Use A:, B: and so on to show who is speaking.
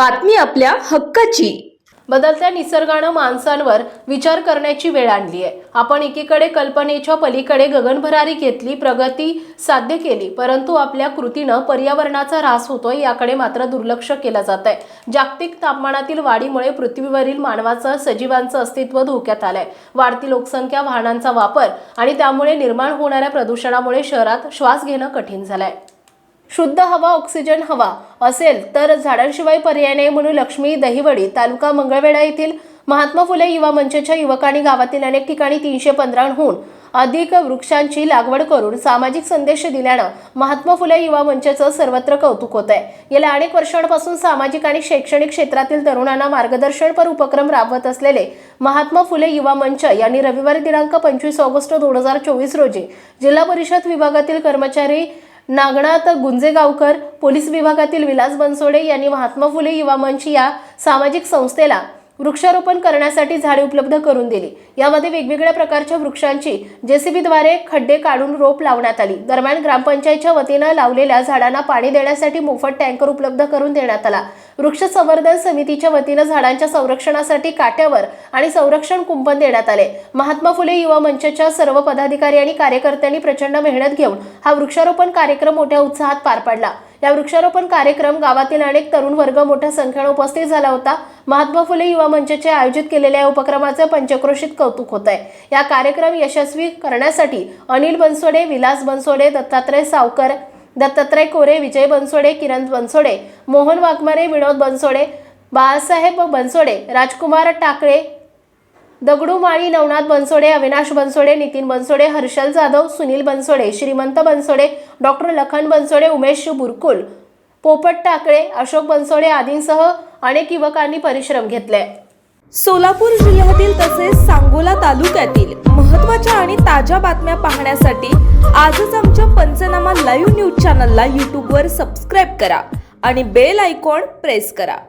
A: बातमी आपल्या हक्काची.
B: बदलत्या निसर्गानं माणसांवर विचार करण्याची वेळ आणली आहे आपण एकीकडे कल्पनेच्या पलीकडे गगनभरारी घेतली प्रगती साध्य केली परंतु आपल्या कृतीनं पर्यावरणाचा ऱ्हास होतोय याकडे मात्र दुर्लक्ष केलं जात आहे जागतिक तापमानातील वाढीमुळे पृथ्वीवरील मानवाचं सजीवांचं अस्तित्व धोक्यात आलंय. वाढती लोकसंख्या वाहनांचा वापर आणि त्यामुळे निर्माण होणाऱ्या प्रदूषणामुळे शहरात श्वास घेणं कठीण झालंय. शुद्ध हवा ऑक्सिजन हवा असेल तर झाडांशिवाय पर्याय नाही म्हणून लक्ष्मी दहिवडी तालुका मंगळवेढा येथील महात्मा फुले युवा मंचच्या युवकांनी गावातील अनेक ठिकाणी तीनशे पंधराहून अधिक वृक्षांची लागवड करून सामाजिक संदेश दिल्यानं महात्मा फुले युवा मंचाचं सर्वत्र कौतुक होत आहे गेल्या अनेक वर्षांपासून सामाजिक आणि शैक्षणिक क्षेत्रातील तरुणांना मार्गदर्शनपर उपक्रम राबवत असलेले महात्मा फुले युवा मंच यांनी रविवारी दिनांक पंचवीस ऑगस्ट दोन हजार चोवीस रोजी जिल्हा परिषद विभागातील कर्मचारी नागनाथ गुंजेगावकर पोलीस विभागातील विलास बनसोडे यांनी महात्मा फुले युवा मंच या सामाजिक संस्थेला वृक्षारोपण करण्यासाठी झाडे उपलब्ध करून दिली. यामध्ये वेगवेगळ्या प्रकारच्या वृक्षांची जेसीबीद्वारे खड्डे काढून रोप लावण्यात आली. दरम्यान ग्रामपंचायतच्या वतीनं लावलेल्या झाडांना पाणी देण्यासाठी मोफत टँकर उपलब्ध करून देण्यात आला. वृक्ष संवर्धन समितीच्या वतीनं झाडांच्या संरक्षणासाठी काट्यावर आणि संरक्षण कुंपण देण्यात आले. महात्मा फुले युवा मंचच्या सर्व पदाधिकारी आणि कार्यकर्त्यांनी प्रचंड मेहनत घेऊन हा वृक्षारोपण कार्यक्रम मोठ्या उत्साहात पार पाडला. या वृक्षारोपण कार्यक्रम गावातील अनेक तरुण वर्ग मोठ्या संख्येने उपस्थित झाला होता. महात्मा फुले युवा मंचचे आयोजित केलेल्या या उपक्रमाचे पंचक्रोशीत कौतुक होत आहे. या कार्यक्रम यशस्वी करण्यासाठी अनिल बनसोडे विलास बनसोडे दत्तात्रय सावकर दत्तात्रय कोरे विजय बनसोडे किरण बनसोडे मोहन वाघमारे विनोद बनसोडे बाळासाहेब बनसोडे राजकुमार टाकळे दगडू माळी नवनाथ बनसोडे अविनाश बनसोडे नितीन बनसोडे हर्षल जाधव सुनील बनसोडे श्रीमंत बनसोडे डॉक्टर लखन बनसोडे उमेश बुरकुल पोपट टाकळे अशोक बनसोडे आदींसह अनेक युवकांनी परिश्रम घेतले.
C: सोलापूर जिल्ह्यातील तसेच सांगोला तालुक्यातील महत्त्वाच्या आणि ताज्या बातम्या पाहण्यासाठी आजच आमच्या पंचनामा लाईव्ह न्यूज चॅनलला यूट्यूबवर सबस्क्राईब करा आणि बेल आयकॉन प्रेस करा.